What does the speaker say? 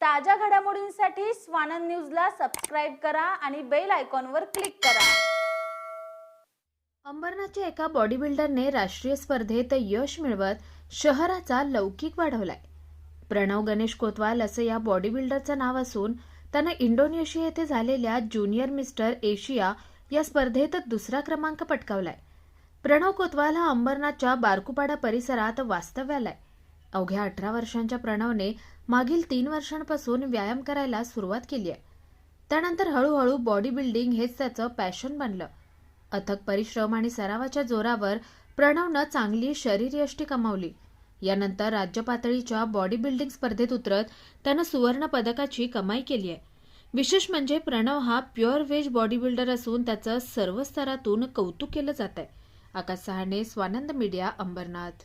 ताज्या घडामोडींसाठी स्वानंद न्यूजला सबस्क्राईब करा आणि बेल आयकॉनवर क्लिक करा. अंबरनाथच्या एका बॉडी बिल्डरने राष्ट्रीय स्पर्धेत यश मिळवत शहराचा लौकिक वाढवलाय. प्रणव गणेश कोतवाल असं या बॉडी बिल्डरचं नाव असून त्यानं इंडोनेशिया येथे झालेल्या ज्युनियर मिस्टर एशिया या स्पर्धेत दुसरा क्रमांक पटकावलाय. प्रणव कोतवाल हा अंबरनाथच्या बारकुपाडा परिसरात वास्तव्याला आहे अवघ्या अठरा वर्षांच्या प्रणवने मागील तीन वर्षांपासून व्यायाम करायला सुरुवात केली आहे. त्यानंतर हळूहळू बॉडी बिल्डिंग हेच त्याचं पॅशन बनलं. अथक परिश्रम आणि सरावाच्या जोरावर प्रणवनं चांगली शरीरयष्टी कमावली. यानंतर राज्य पातळीच्या बॉडी बिल्डिंग स्पर्धेत उतरत त्यानं सुवर्ण पदकाची कमाई केली आहे. विशेष म्हणजे प्रणव हा प्युअर व्हेज बॉडी बिल्डर असून त्याचं सर्व स्तरातून कौतुक केलं जात आहे Akash Sahane Swanand media Ambernath.